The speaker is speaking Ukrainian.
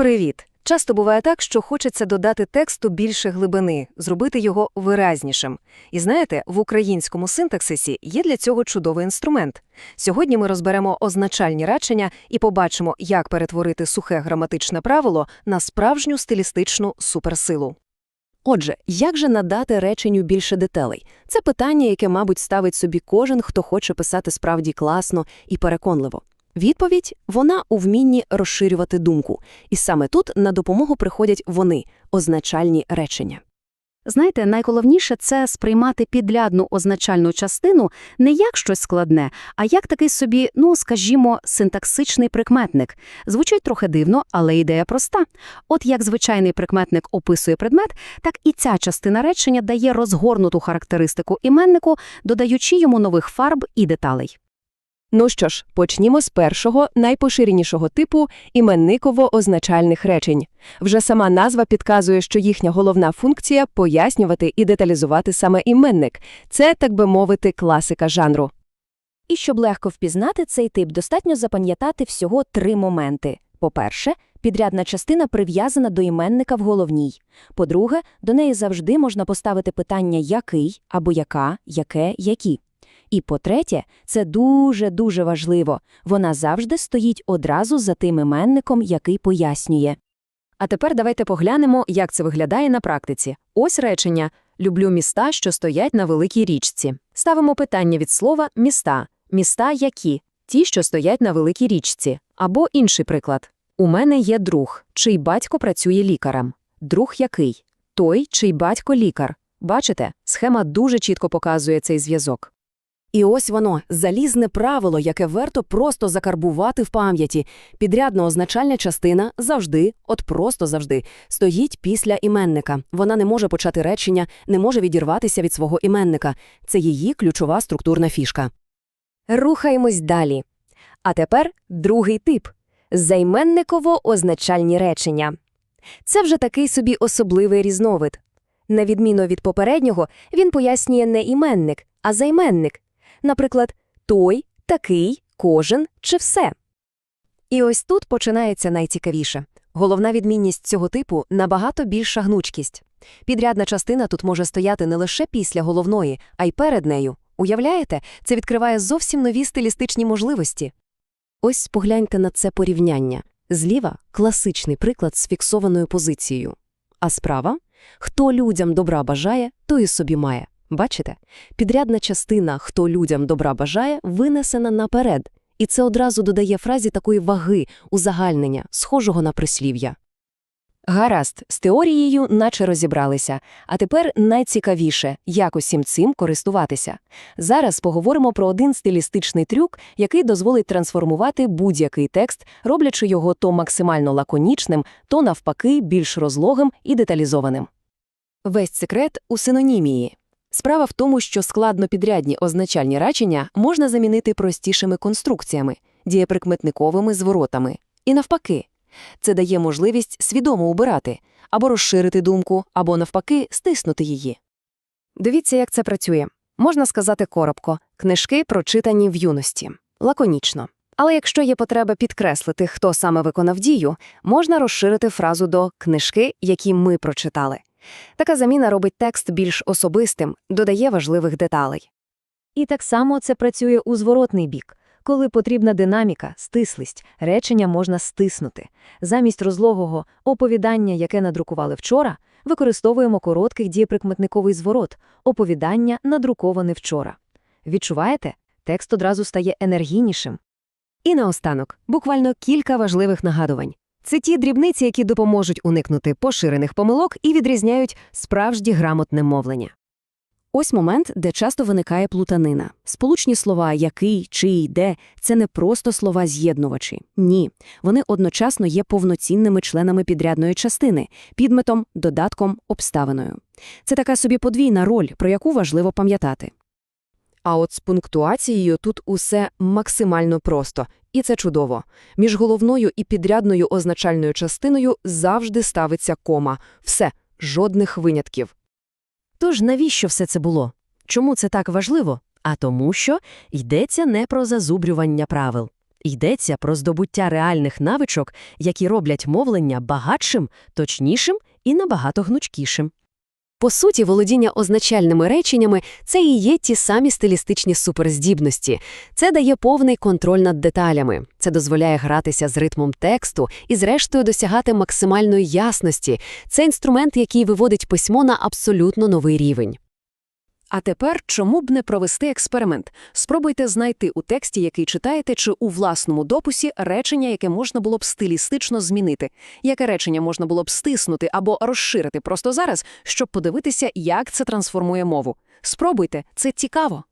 Привіт! Часто буває так, що хочеться додати тексту більше глибини, зробити його виразнішим. І знаєте, в українському синтаксисі є для цього чудовий інструмент. Сьогодні ми розберемо означальні речення і побачимо, як перетворити сухе граматичне правило на справжню стилістичну суперсилу. Отже, як же надати реченню більше деталей? Це питання, яке, мабуть, ставить собі кожен, хто хоче писати справді класно і переконливо. Відповідь – вона у вмінні розширювати думку. І саме тут на допомогу приходять вони – означальні речення. Знаєте, найголовніше це сприймати підрядну означальну частину не як щось складне, а як такий собі, ну, скажімо, синтаксичний прикметник. Звучить трохи дивно, але ідея проста. От як звичайний прикметник описує предмет, так і ця частина речення дає розгорнуту характеристику іменнику, додаючи йому нових фарб і деталей. Ну що ж, почнімо з першого, найпоширенішого типу іменниково-означальних речень. Вже сама назва підказує, що їхня головна функція – пояснювати і деталізувати саме іменник. Це, так би мовити, класика жанру. І щоб легко впізнати цей тип, достатньо запам'ятати всього три моменти. По-перше, підрядна частина прив'язана до іменника в головній. По-друге, до неї завжди можна поставити питання «який» або «яка», «яке», «які». І по-третє, це дуже-дуже важливо. Вона завжди стоїть одразу за тим іменником, який пояснює. А тепер давайте поглянемо, як це виглядає на практиці. Ось речення «люблю міста, що стоять на великій річці». Ставимо питання від слова «міста». Міста які? Ті, що стоять на великій річці. Або інший приклад. У мене є друг, чий батько працює лікарем. Друг який? Той, чий батько лікар. Бачите, схема дуже чітко показує цей зв'язок. І ось воно, залізне правило, яке варто просто закарбувати в пам'яті. Підрядно означальна частина завжди, от просто завжди, стоїть після іменника. Вона не може почати речення, не може відірватися від свого іменника. Це її ключова структурна фішка. Рухаємось далі. А тепер другий тип – займенниково-означальні речення. Це вже такий собі особливий різновид. На відміну від попереднього, він пояснює не іменник, а займенник. Наприклад, той, такий, кожен чи все. І ось тут починається найцікавіше. Головна відмінність цього типу – набагато більша гнучкість. Підрядна частина тут може стояти не лише після головної, а й перед нею. Уявляєте, це відкриває зовсім нові стилістичні можливості. Ось погляньте на це порівняння. Зліва – класичний приклад з фіксованою позицією. А справа – хто людям добра бажає, то і собі має. Бачите? Підрядна частина «хто людям добра бажає» винесена наперед, і це одразу додає фразі такої ваги, узагальнення, схожого на прислів'я. Гаразд, з теорією наче розібралися, а тепер найцікавіше, як усім цим користуватися. Зараз поговоримо про один стилістичний трюк, який дозволить трансформувати будь-який текст, роблячи його то максимально лаконічним, то навпаки більш розлогим і деталізованим. Весь секрет у синонімії. Справа в тому, що складнопідрядні означальні речення можна замінити простішими конструкціями, дієприкметниковими зворотами. І навпаки, це дає можливість свідомо убирати, або розширити думку, або навпаки стиснути її. Дивіться, як це працює. Можна сказати коротко книжки прочитані в юності, лаконічно. Але якщо є потреба підкреслити, хто саме виконав дію, можна розширити фразу до книжки, які ми прочитали. Така заміна робить текст більш особистим, додає важливих деталей. І так само це працює у зворотний бік. Коли потрібна динаміка, стислість, речення можна стиснути. Замість розлогого оповідання, яке надрукували вчора, використовуємо короткий дієприкметниковий зворот, оповідання надруковане вчора. Відчуваєте? Текст одразу стає енергійнішим. І наостанок, буквально кілька важливих нагадувань. Це ті дрібниці, які допоможуть уникнути поширених помилок і відрізняють справжнє грамотне мовлення. Ось момент, де часто виникає плутанина. Сполучні слова який, чий, де це не просто слова з'єднувачі. Ні. Вони одночасно є повноцінними членами підрядної частини, підметом, додатком, обставиною. Це така собі подвійна роль, про яку важливо пам'ятати. А от з пунктуацією тут усе максимально просто, і це чудово. Між головною і підрядною означальною частиною завжди ставиться кома. Все, жодних винятків. Тож навіщо все це було? Чому це так важливо? А тому що йдеться не про зазубрювання правил. Йдеться про здобуття реальних навичок, які роблять мовлення багатшим, точнішим і набагато гнучкішим. По суті, володіння означальними реченнями – це і є ті самі стилістичні суперздібності. Це дає повний контроль над деталями. Це дозволяє гратися з ритмом тексту і, зрештою, досягати максимальної ясності. Це інструмент, який виводить письмо на абсолютно новий рівень. А тепер чому б не провести експеримент? Спробуйте знайти у тексті, який читаєте, чи у власному дописі речення, яке можна було б стилістично змінити. Яке речення можна було б стиснути або розширити просто зараз, щоб подивитися, як це трансформує мову. Спробуйте, це цікаво.